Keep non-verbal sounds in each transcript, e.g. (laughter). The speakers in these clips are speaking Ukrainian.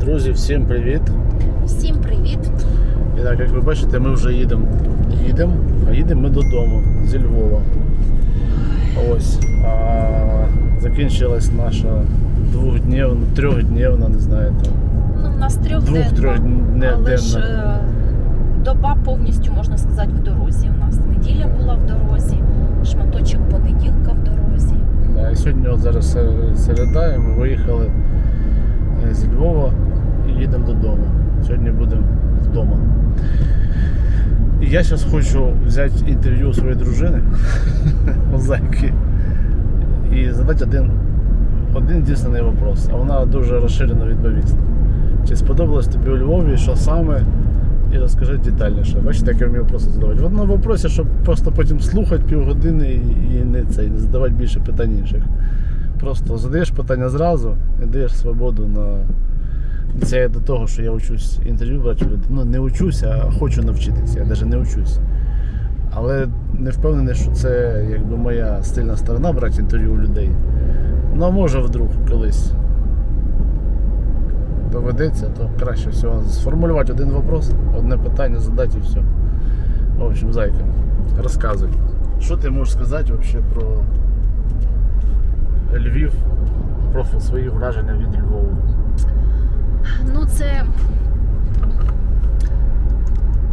Друзі, всім привіт! Всім привіт! І так, як ви бачите, ми вже їдемо. Їдемо, а їдемо ми додому зі Львова. Ось. А, закінчилась наша двохдневна, трьохдневна, не знаю там. Ну, в нас трьохденна, Двох-трьохденна. але ж е, доба повністю, можна сказати, в дорозі. У нас неділя була в дорозі, шматочок понеділка в дорозі. Да, сьогодні от зараз се- середа, і ми виїхали е, зі Львова і їдемо додому. Сьогодні будемо вдома. І я зараз хочу взяти інтерв'ю у своєї дружини (laughs) Озайки і задати один, один дійсний вопрос. А вона дуже розширено відповість. Чи сподобалось тобі у Львові, що саме? І розкажи детальніше. Бачите, як я вмію просто задавати. В одному вопросі, щоб просто потім слухати півгодини і, не, це, і не задавати більше питань інших. Просто задаєш питання зразу і даєш свободу на. Це я до того, що я учусь інтерв'ю брати. Ну, не учуся, а хочу навчитися. Я навіть не учусь. Але не впевнений, що це якби моя стильна сторона брати інтерв'ю у людей. Ну, може вдруг колись доведеться, то краще всього сформулювати один вопрос, одне питання задати і все. В общем, зайка, розказуй. Що ти можеш сказати вообще про Львів, про свої враження від Львова? Ну, це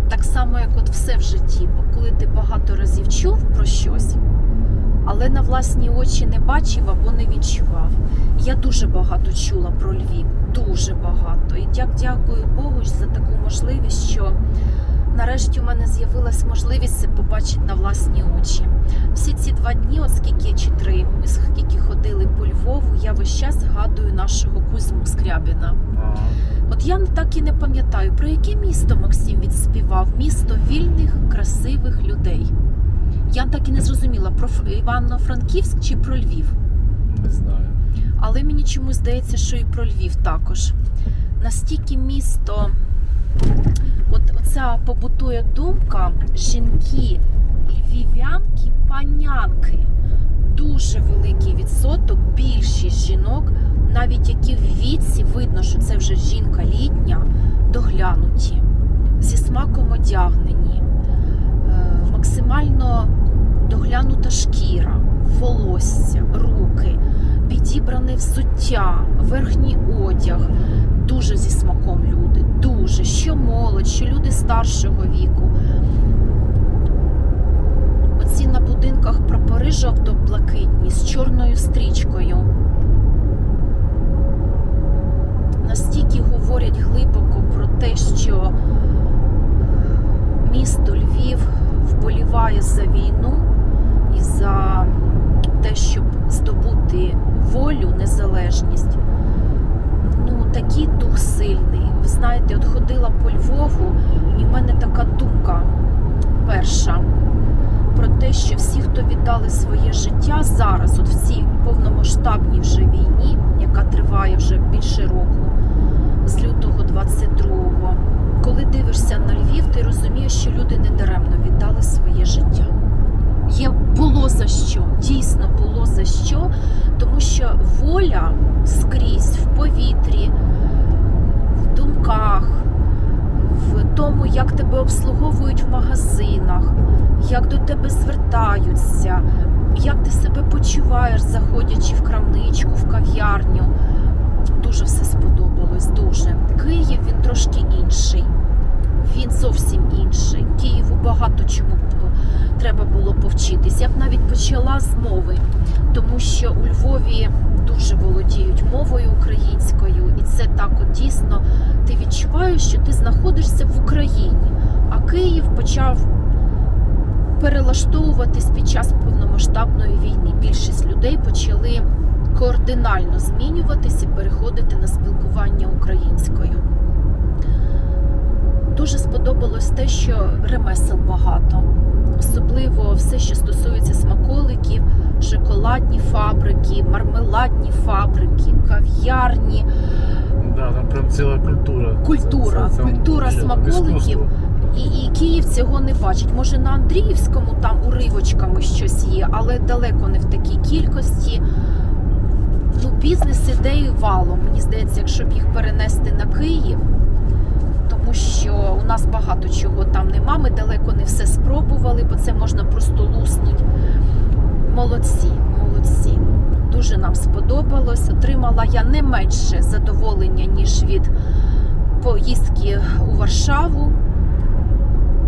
так само, як от все в житті. Бо коли ти багато разів чув про щось, але на власні очі не бачив або не відчував. Я дуже багато чула про Львів, дуже багато. І дяк дякую Богу за таку можливість, що нарешті у мене з'явилась можливість це побачити на власні очі. Всі ці два дні, от скільки чи три, скільки ходили по Львову, я весь час згадую нашого Кузьму Скрябіна. От я так і не пам'ятаю, про яке місто Максим відспівав. Місто вільних, красивих людей. Я так і не зрозуміла про Івано-Франківськ чи про Львів. Не знаю. Але мені чомусь здається, що і про Львів також. Настільки місто, от оця побутує думка, жінки, львів'янки, панянки. Дуже великий відсоток, більшість жінок, навіть які в віці видно, що це вже жінка літня, доглянуті, зі смаком одягнені, е, максимально доглянута шкіра, волосся, руки підібране взуття, верхній одяг. Дуже зі смаком люди, дуже. Що молодь, що люди старшого віку. Оці на будинках прапори жовто-блакитні з чорною стрічкою. Настільки говорять глибоко про те, що місто Львів вболіває за війну і за те, щоб здобути волю, незалежність. Ну, такий дух сильний. Ви знаєте, от ходила по Львову, і в мене така думка перша про те, що всі, хто віддали своє життя зараз, от в цій повномасштабній вже війні, яка триває вже більше року, з лютого 22-го, коли дивишся на Львів, ти розумієш, що люди не даремно віддали своє життя. Є було за що, дійсно було за що, тому що воля скрізь в повітрі, в думках, в тому, як тебе обслуговують в магазинах, як до тебе звертаються, як ти себе почуваєш, заходячи в крамничку, в кав'ярню. Дуже все сподобалось, дуже. Київ він трошки інший. Він зовсім інший. Києву багато чому б треба було повчитись. Я б навіть почала з мови, тому що у Львові дуже володіють мовою українською, і це так от дійсно ти відчуваєш, що ти знаходишся в Україні, а Київ почав перелаштовуватись під час повномасштабної війни. Більшість людей почали кардинально змінюватись і переходити на спілкування українською. Дуже сподобалось те, що ремесел багато, особливо все, що стосується смаколиків, шоколадні фабрики, мармеладні фабрики, кав'ярні. Да, там прям ціла культура. Культура, культура ще смаколиків. І, і Київ цього не бачить. Може на Андріївському там уривочками щось є, але далеко не в такій кількості. Ну, бізнес ідеї валом. Мені здається, якщо б їх перенести на Київ, що у нас багато чого там нема. Ми далеко не все спробували, бо це можна просто луснути. Молодці, молодці. Дуже нам сподобалось. Отримала я не менше задоволення, ніж від поїздки у Варшаву.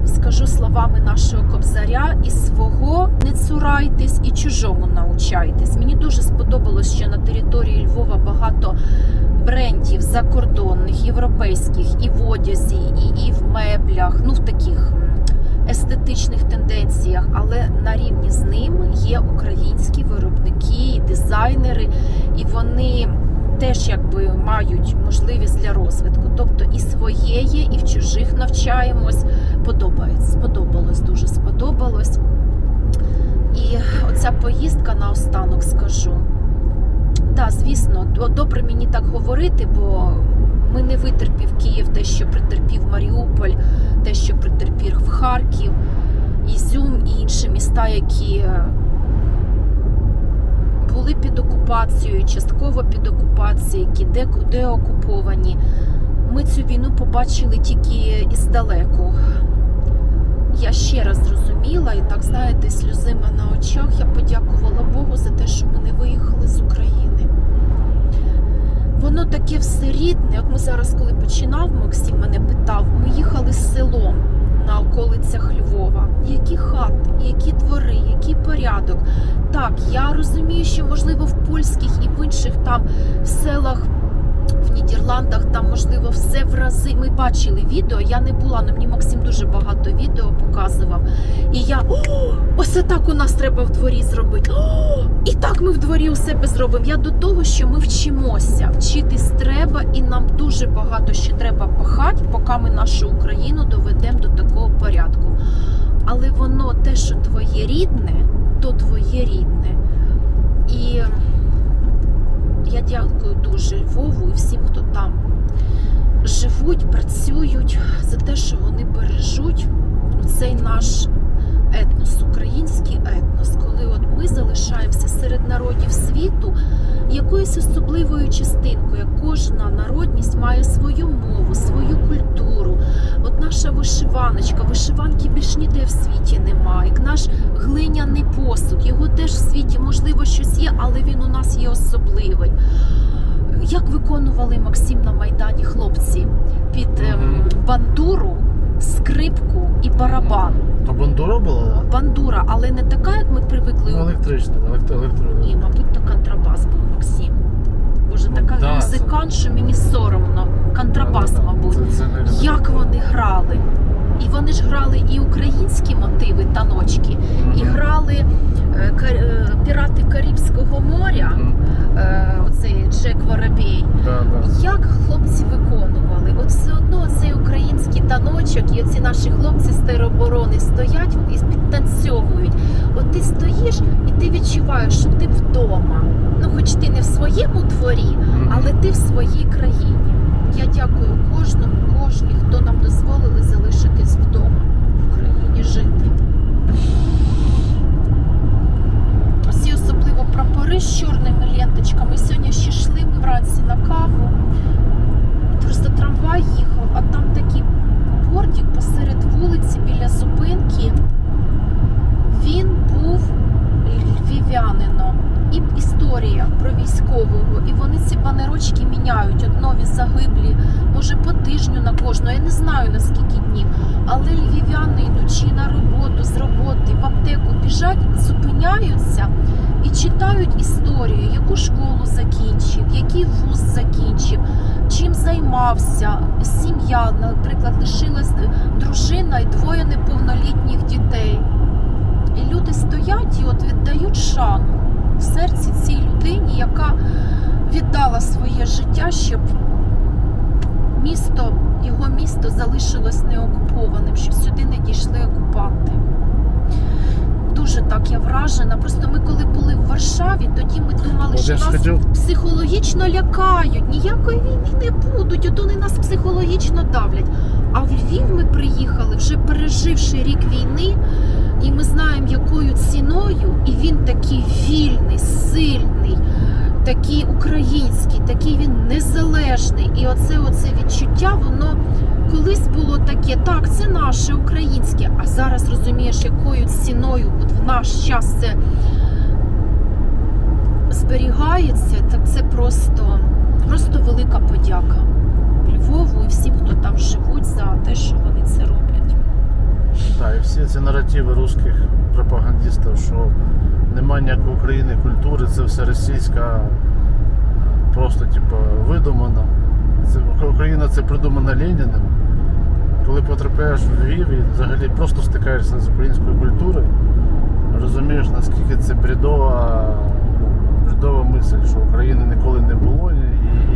Скажу словами нашого кобзаря, і свого не цурайтесь, і чужому научайтесь. Мені дуже сподобалось, що на території Львова багато закордонних, європейських, і в одязі, і, і в меблях, ну в таких естетичних тенденціях. Але на рівні з ним є українські виробники, дизайнери, і вони теж якби мають можливість для розвитку. Тобто і своє є, і в чужих навчаємось. Подобається, сподобалось, дуже сподобалось. І оця поїздка наостанок скажу. Так, звісно, добре мені так говорити, бо ми не витерпів Київ те, що притерпів Маріуполь, те, що притерпів Харків, Ізюм і інші міста, які були під окупацією, частково під окупацією, які де, деокуповані. Ми цю війну побачили тільки іздалеку. Я ще раз зрозуміла, і так знаєте, сльозима на очах. Я подякувала Богу за те, що ми не виїхали з України. Воно таке все рідне. От ми зараз, коли починав, Максим мене питав, ми їхали з селом на околицях Львова. Які хати, які двори, який порядок. Так, я розумію, що можливо в польських і в інших там селах. В Нідерландах там можливо все в рази. Ми бачили відео. Я не була, але мені Максим дуже багато відео показував. І я о, ось так у нас треба в дворі зробити. О, і так ми в дворі у себе зробимо. Я до того, що ми вчимося. Вчитись треба, і нам дуже багато ще треба пахати, поки ми нашу Україну доведемо до такого порядку. Але воно те, що твоє рідне, то твоє рідне. І я дякую дуже Львову і всім, хто там живуть, працюють за те, що вони бережуть цей наш етнос, український етнос, коли от ми залишаємося серед народів світу якоюсь особливою частинкою. Кожна народність має свою мову, свою культуру. От наша вишиваночка, вишиванки більш ніде в світі немає. Як наш глиняний посуд, його теж в світі можливо щось є, але він у нас є особливий. Як виконували Максим на Майдані хлопці під ем, бандуру, скрипку і барабан. То бандура була? Бандура, але не така, як ми привикли. Ну, Електрична, електро, електро. Ні, мабуть, то контрабас був Максим. Боже, Ну, така да, музикант, що мені соромно. Контрабас, Да-да-да. мабуть. Це- це не- Як вони грали? І вони ж грали і українські мотиви, таночки, і грали е, Кар- е, пірати Карибського моря, Мгм. е, оцей Джек Воробей. Да, да. Як хлопці виконували? От все одно цей український і оці наші хлопці з тероборони стоять і підтанцьовують. От ти стоїш і ти відчуваєш, що ти вдома. Ну, хоч ти не в своєму дворі, але ти в своїй країні. Я дякую кожному, кожній, хто нам дозволили залишитись вдома в Україні жити. Всі особливо прапори з чорними ленточками. Сьогодні ще йшли ми вранці на каву. Просто трамвай їхав, а там такий бортик посеред вулиці біля зупинки. Він був львів'янином. І історія про військового. І вони ці банерочки міняють. От нові загиблі, може по тижню на кожну. Я не знаю на скільки днів. Але львів'яни, йдучи на роботу з роботи, в аптеку біжать, зупиняються і читають історію, яку школу закінчив, який вуз закінчив, чим займався. Сім'я, наприклад, лишилась дружина і двоє неповнолітніх дітей. І люди стоять і от віддають шану в серці цій людині, яка віддала своє життя, щоб місто, його місто залишилось неокупованим, щоб сюди не дійшли окупанти. Дуже так, я вражена. Просто ми коли були в Варшаві, тоді ми думали, що нас психологічно лякають. Ніякої війни не будуть. От вони нас психологічно давлять. А в Львів ми приїхали, вже переживши рік війни, і ми знаємо, якою ціною, і він такий вільний, сильний, такий український, такий він незалежний. І оце, оце відчуття, воно колись було таке, так, це наше українське, а зараз розумієш, якою ціною от в наш час це зберігається, так це просто, просто велика подяка Львову і всім, хто там живуть, за те, що вони це роблять. Всі ці наративи русських пропагандистів, що немає ніякої України культури, це все російська, просто типу, видумана. Це, Україна це придумана Леніним. Коли потрапляєш в Львів і взагалі просто стикаєшся з українською культурою, розумієш, наскільки це бредова, ну, бредова мисль, що України ніколи не було і,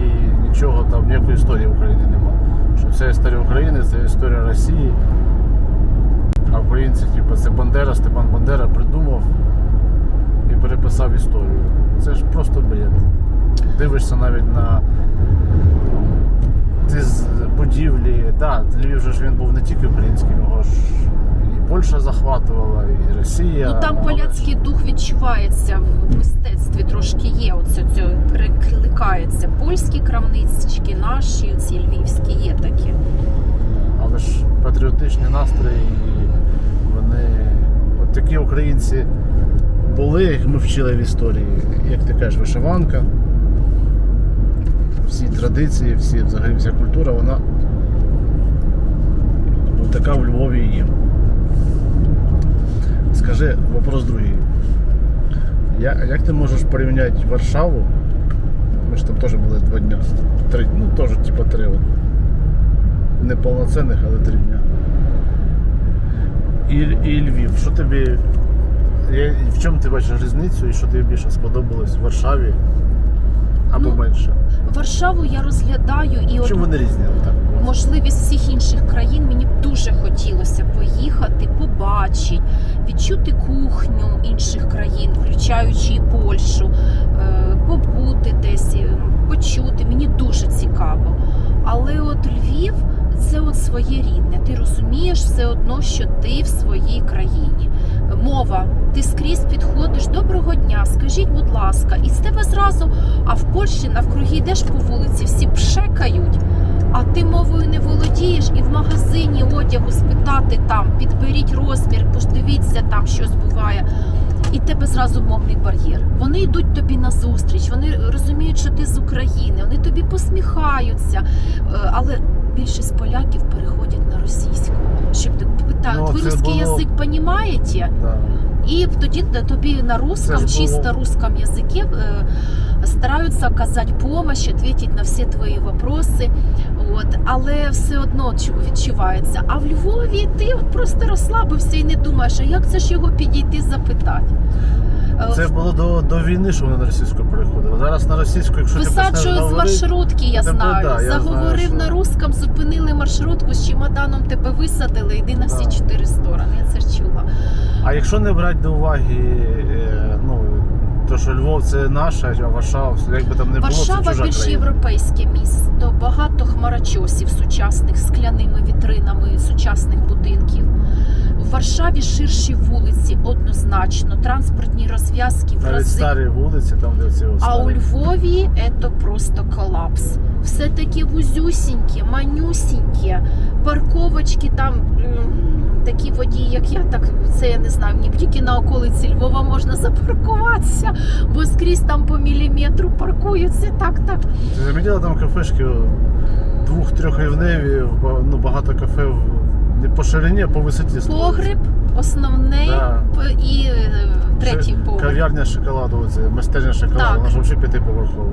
і нічого там, ніякої історії України немає. Що вся історія України це історія Росії. А українці, типу, це Бандера, Степан Бандера придумав і переписав історію. Це ж просто бред. Дивишся навіть на ті з- будівлі. Да, Львів же ж він був не тільки українським, його ж і Польща захватувала, і Росія. Ну там але поляцький дух відчувається в мистецтві, трошки є. Оце цього перекликається. Польські крамнички, наші, ці львівські є такі. Але ж патріотичні настрої, такі українці були, як ми вчили в історії, як ти кажеш, вишиванка. Всі традиції, всі, взагалі вся культура, вона така в Львові є. Скажи, вопрос другий. Я, як ти можеш порівняти Варшаву? Ми ж там теж були два дня. Три, ну теж типа три. От не повноцінних, але три дня. І, і Львів. Що тобі. В чому ти бачиш різницю і що тобі більше сподобалось в Варшаві або Ну, менше? Варшаву я розглядаю і чому вони різні? Так, можливість всіх інших країн мені б дуже хотілося поїхати, побачити, відчути кухню інших країн, включаючи і Польщу, е, побути десь, е, почути. Мені дуже цікаво. Але от Львів це от своє рідне. Ти розумієш все одно, що ти в своїй країні. Мова, ти скрізь підходиш, доброго дня, скажіть, будь ласка, і з тебе зразу, а в Польщі навкруги йдеш по вулиці, всі пшекають а ти мовою не володієш, і в магазині одягу спитати там, підберіть розмір, подивіться там, щось буває. І тебе зразу мовний бар'єр. Вони йдуть тобі на зустріч, вони розуміють, що ти з України, вони тобі посміхаються. Е, Але більшість поляків переходять на російську. Щоб питають, Ну, ви це русский було- язик понімаєте? да. И тоді тобі на русском, було- чисто русском языке э, стараються оказати помощь, ответить на всі твої вопроси. От, але все одно чу- відчувається. А в Львові ти от просто розслабився і не думаєш, а як це ж його підійти запитати? Е, Це було до, до війни, що вони на російську переходили. Зараз на російську, якщо Висаджують з маршрутки, я знаю. да, я Заговорив знаю, що- на русском, зупинили маршрутку з чемоданом, тебе висадили, йди на всі Да. чотири сторони. Я це чула. А якщо не брати до уваги, е, ну, то що Львов це наше, а Варшава, як би там не було, Варшава це чужа більш країна. європейське місто, багато хмарочосів сучасних скляними вітринами сучасних будинків. В Варшаві ширші вулиці однозначно, транспортні розв'язки в рази. старі вулиці, там де ці А у. Львові це просто колапс. Все таке вузюсіньке, манюсіньке, парковочки там. Такі водії, як я, так це я не знаю. Мені тільки на околиці Львова можна запаркуватися, бо скрізь там по міліметру паркуються. Так, так. Ти замітила там кафешки двох-трьохрівневі, ба- ну, багато кафе в- не по ширині, а по висоті. Погреб, основний Да. і е, третій Ще поверх. Кав'ярня шоколаду, оце, майстерня шоколаду, Так. вона ж взагалі п'ятиповерхова.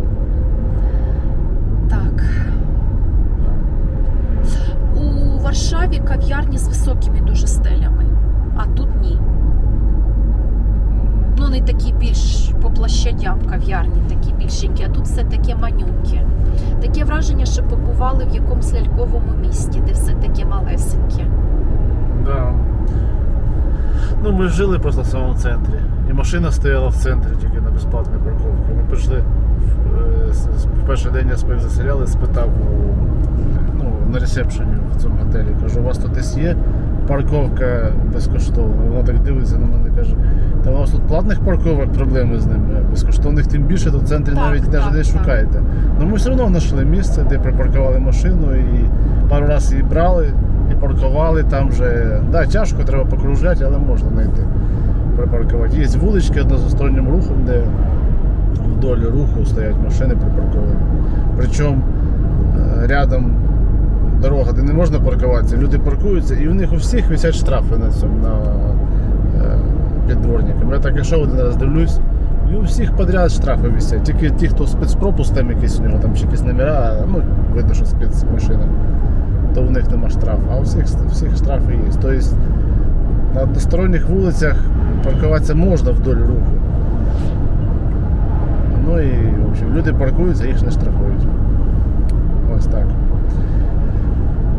Так. У Варшаві кав'ярні з високими дуже стелями, а тут ні. Ну, не такі більш по площадям кав'ярні, такі більшенькі, а тут все таке манюньке. Таке враження, що побували в якомусь ляльковому місті, де все таке малесеньке. Да. Ну, ми жили просто в самому центрі. І машина стояла в центрі тільки на безплатній парковці. Ми прийшли е, в перший день нас ми заселяли, спитав у, ну, на ресепшені в цьому готелі. Кажу, у вас тут десь є парковка безкоштовна. Вона так дивиться на мене каже, та у вас тут платних парковок проблеми з ними, безкоштовних тим більше, то в центрі Так, навіть навіть так, не так. шукаєте. Ну ми все одно знайшли місце, де припаркували машину і пару разів її брали і паркували там вже. Да, тяжко, треба покружляти, але можна знайти припаркувати. Є вулички одностороннім рухом, де вдоль руху стоять машини припарковані. Причому е, рядом дорога, де не можна паркуватися, люди паркуються, і у них у всіх висять штрафи на цьому на е. Я так ішов один раз дивлюсь, і у всіх подряд штрафи висять. Тільки ті, хто з спецпропустом якийсь у нього там чи якісь номера, ну видно, що спецмашина, то у них нема штрафу. А у всіх, всіх штрафи є. Тобто на односторонніх вулицях паркуватися можна вдоль руху. Ну і в общем, люди паркуються, їх не штрафують. Ось так.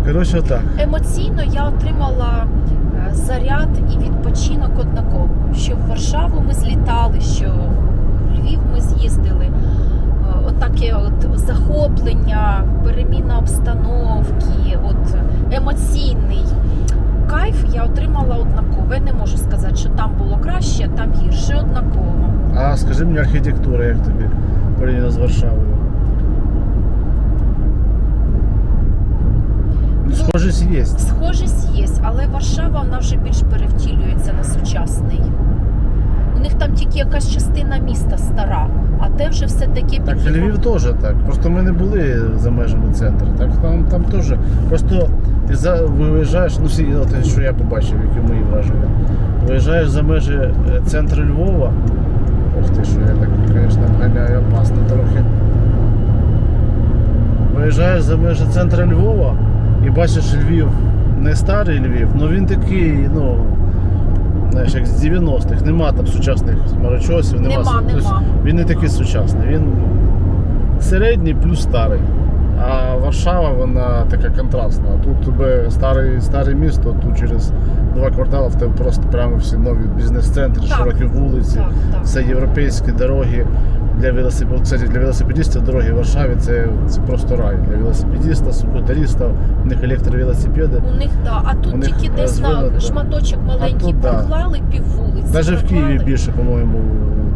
Коротше, отак. Емоційно я отримала е, заряд і відпочинок однаково. Що в Варшаву ми злітали, що в Львів ми з'їздили. Е, Отаке от захоплення, переміна обстановки, емоційний кайф я отримала однаково. Я не можу сказати, що там було краще, а там гірше однаково. А скажи мені архітектура, як тобі порівняно з Варшавою? Ну, Схожість є. Схожість є, але Варшава вона вже більш перевтілюється на сучасний. У них там тільки якась частина міста стара, а те вже все таки Так, і Львів теж так. Просто ми не були за межами центру. Так там, там теж. Просто ти за виїжджаєш, ну всі, от, що я побачив, які мої враження. Виїжджаєш за межі е, центру Львова. Ох ти, що я так, звісно, ганяю опасно трохи. Виїжджаєш за межі центру Львова і бачиш Львів, не старий Львів, але він такий, ну. Знаєш, як з 90-х, нема там сучасних хмарочосів, нема, Нема, тобто він не такий сучасний, він середній плюс старий. А Варшава вона така контрастна. Тут тебе старий, старе місто, тут через два квартали в тебе просто прямо всі нові бізнес-центри, широкі вулиці, Так, так. все європейські дороги. Для кстати, для велосипедистів дороги в Варшаві це, це просто рай. Для велосипедиста, скутериста, у них електровелосипеди. У них да, а тут У них тільки десь на шматочок маленький тут, да. проклали пів вулиці. Навіть в. Києві більше, по-моєму,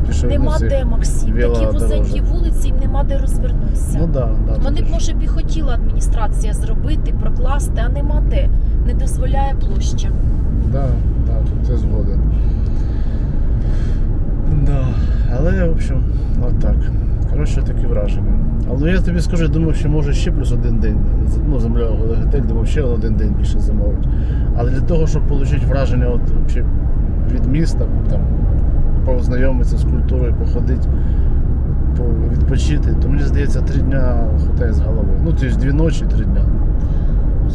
пішов. Нема де, Максим. Такі вузенькі вулиці, їм нема де розвернутися. Ну да, да, Вони б, може, б і хотіла адміністрація зробити, прокласти, а нема де. Не дозволяє площа. Да, да, тут це згоден. Да. Але, в общем, отак. Коротше, такі враження. Але я тобі скажу, думав, що може ще плюс один день. Ну, замовляв готель, думав, ще один день більше замовить. Але для того, щоб отримати враження от, вообще, від міста, там, познайомитися з культурою, походити, по, відпочити, то мені здається, три дня хватає з головою. Ну, тобто дві ночі, три дня.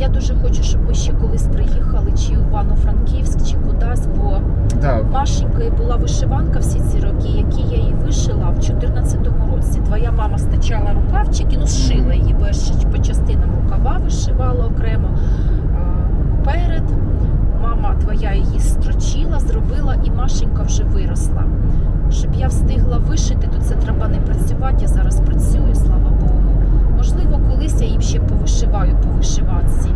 Я дуже хочу, щоб ми ще колись приїхали, чи в Івано-Франківськ, чи кудись, бо Да, Машенькою була вишиванка всі ці роки, які я її вишила в 14-му році. Твоя мама стачала рукавчики, ну зшила її, бо я ще по частинам рукава вишивала окремо. Перед мама твоя її строчила, зробила, і Машенька вже виросла. Щоб я встигла вишити, то це треба не працювати. Я зараз працюю, слава Богу. Можливо, колись я їм ще повишиваю по вишиванці.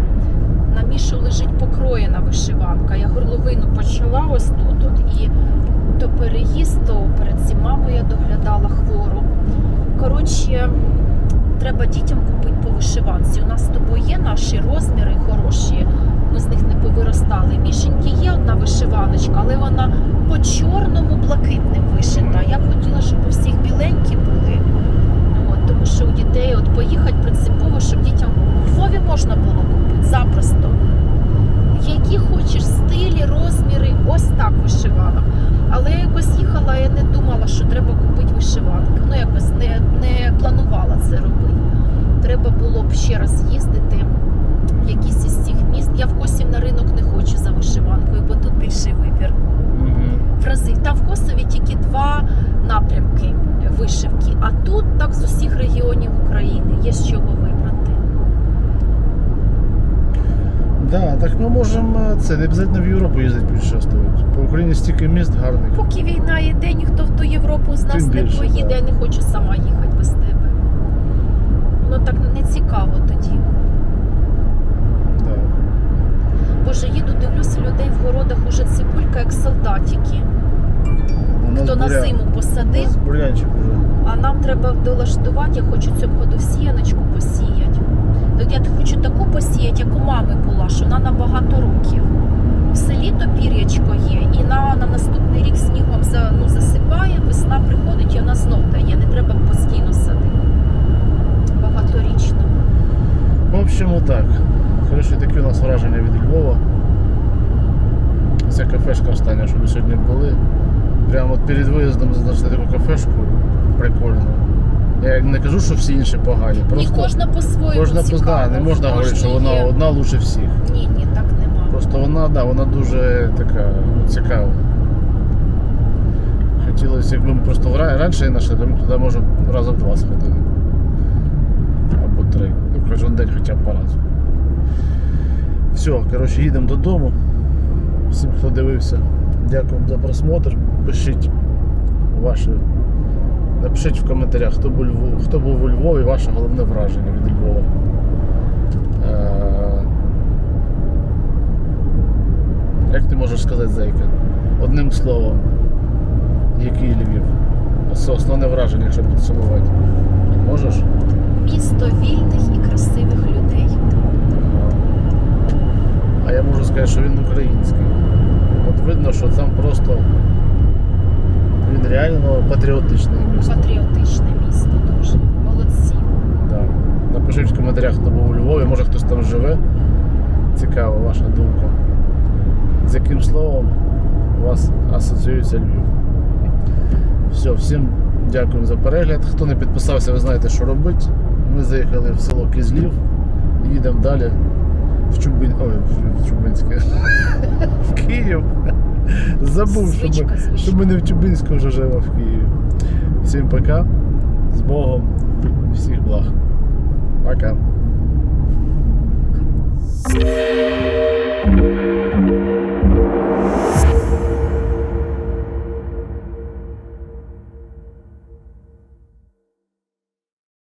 На Мішу лежить покроєна вишиванка. Я горловину почала ось тут. От, і то переїзд, то перед цим маму я доглядала хвору. Коротше, треба дітям купити по вишиванці. У нас з тобою є наші розміри хороші. Ми з них не повиростали. Мішеньки є одна вишиваночка, але вона по чорному блакитним вишита. Я б хотіла, щоб у всіх біленькі були. Що у дітей от поїхати принципово, щоб дітям у Львові можна було купити запросто. Які хочеш стилі, розміри, ось так вишиванок. Але я якось їхала, я не думала, що треба купити вишиванки. Ну якось не, не планувала це робити. Треба було б ще раз їздити в якісь із цих міст. Я в Косів на ринок не хочу за вишиванкою, бо тут більший вибір. В рази. Там в Косові тільки два напрямки вишивки, а тут так з усіх регіонів України є з чого вибрати. Да, так ми можемо е, це не обов'язково в Європу їздити путешествувати. По Україні стільки міст гарних. Поки війна йде, ніхто в ту Європу з нас Тим не поїде, да. я не хочу сама їхати без тебе. Воно так не цікаво тоді. Да. Боже, їду, дивлюся людей в городах уже цибулька, як солдатики. У нас Хто на буря- зиму у посадив, нас бурянчик уже. А нам треба долаштувати, я хочу цьому году сіяночку посіяти. Так я хочу таку посіяти, як у мами була, що вона на багато років. В селі то пір'ячко є, і на, на наступний рік снігом за, ну, засипає, весна приходить і вона знов дає. Не треба постійно садити. Багаторічно. В общем, отак. Коротше, такі у нас враження від Львова. Ця кафешка остання, що ми сьогодні були. Прямо от перед виїздом знайшли таку кафешку прикольну. Я не кажу, що всі інші погані. Ні, Просто кожна по-своєму кожна цікава. не можна говорити, що вона є- одна лучше всіх. Ні, ні, так нема. Просто вона, да, вона дуже така ну, цікава. Хотілося, якби ми просто раніше знайшли, то ми туди може разом два сходили. Або три. Ну, кожен день хоча б по разу. Все, коротше, їдемо додому. Всім, хто дивився, дякую за просмотр. Пишіть ваші. Напишіть в коментарях, хто був, хто був у Львові, ваше головне враження від Львова. Е, Як ти можеш сказати, Зайка? Одним словом, який Львів? Основне враження, якщо підсумувати. Можеш? Місто вільних і красивих людей. А я можу сказати, що він український. От видно, що там просто він реально патріотичне місто. Патріотичне місто дуже. Молодці. Да. Напишіть в коментарях, хто був у Львові, може хтось там живе. Цікава ваша думка. З яким словом у вас асоціюється Львів? Все, всім дякую за перегляд. Хто не підписався, ви знаєте, що робити. Ми заїхали в село Кизлів, їдемо далі в Чубин... Ой, в Чубинське. (laughs) В Київ. Забув, що ми, що ми не в Чубинську вже живемо в Києві. Всім пока. З Богом. Всіх благ. Пока.